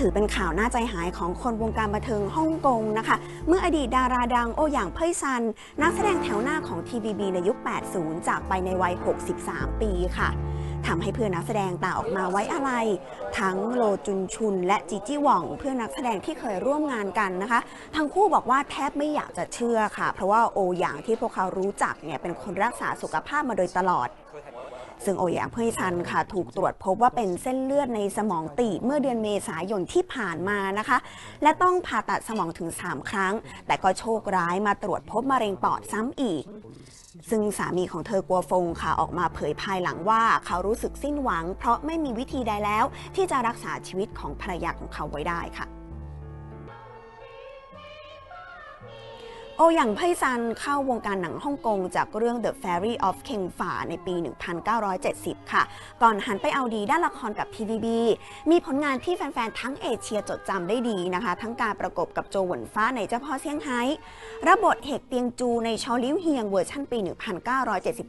ถือเป็นข่าวน่าใจหายของคนวงการบันเทิงฮ่องกงนะคะ เมื่ออดีตดาราดังโอหยางเพ่ยซัน นักแสดงแถวหน้าของ TVB ในยุค 80 จากไปในวัย 63 ปีค่ะทำให้เพื่อนนักแสดงต่างออกมาไว้อะไร ทั้งโลจุนชุน และจีจี้หว่อง เพื่อนนักแสดงที่เคยร่วมงานกันนะคะ ทั้งคู่บอกว่าแทบไม่อยากจะเชื่อค่ะ เพราะว่าโอหยางที่พวกเขารู้จักเนี่ยเป็นคนรักษาสุขภาพมาโดยตลอด ซึ่งโอหยางเพ่ยซันค่ะ ถูกตรวจพบว่าเป็นเส้นเลือดในสมองตีบเมื่อเดือนเมษายนที่ผ่านมานะคะ และต้องผ่าตัดสมองถึง 3 ครั้ง แต่ก็โชคร้ายมาตรวจพบมะเร็งปอดซ้ำอีก ซึ่งสามีของเธอกัวฟงค่ะออกมาเผยภายหลังว่าเขารู้สึกสิ้นหวัง เพราะไม่มีวิธีใดแล้ว ที่จะรักษาชีวิตของภรรยาของเขาไว้ได้ค่ะ โอหยางไพซันเข้าวงการหนังฮ่องกงจากเรื่อง The Fairy of King Fa ในปี 1970 ค่ะ ก่อนหันไปเอาดีด้านละครกับ TVB มีผลงานที่แฟน ๆ ทั้งเอเชียจดจำได้ดีนะคะ ทั้งการประกบกับโจหวนฟ้าในเจ้าพ่อเซี่ยงไฮ้รับบทเหกเตียงจูในชอลิ้วเฮียงเวอร์ชันปี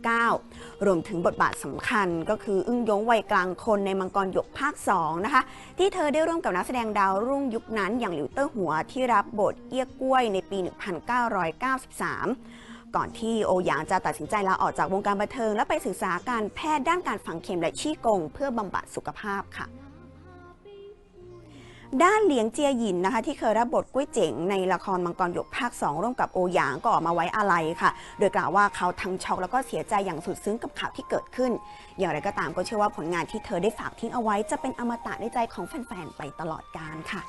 1979 รวมถึงบทบาทสำคัญก็คืออึ้งยงวัยกลางคนในมังกรหยกภาค 2 นะคะ ที่เธอได้ร่วมกับนักแสดงดาวรุ่งยุคนั้นอย่างหลิวเตอร์หัวที่รับบทเอี้ยกล้วยในปี 19 1993 ก่อนที่โอหยางจะตัดสินใจลาออกจากวงการบันเทิง และไปศึกษาการแพทย์ด้านการฝังเข็มและชี้กง เพื่อบำบัดสุขภาพค่ะด้านเหลียงเจียหยินนะคะที่เคยรับบทกุ้ยเจ๋งในละครมังกรหยกภาค 2 ร่วมกับโอหยางก็ออกมาไว้อาลัยค่ะ โดยกล่าวว่าเขาทั้งช็อกแล้วก็เสียใจอย่างสุดซึ้งกับข่าวที่เกิดขึ้น อย่างไรก็ตามก็เชื่อว่าผลงานที่เธอได้ฝากทิ้งเอาไว้จะเป็นอมตะในใจของแฟนๆไปตลอดกาลค่ะ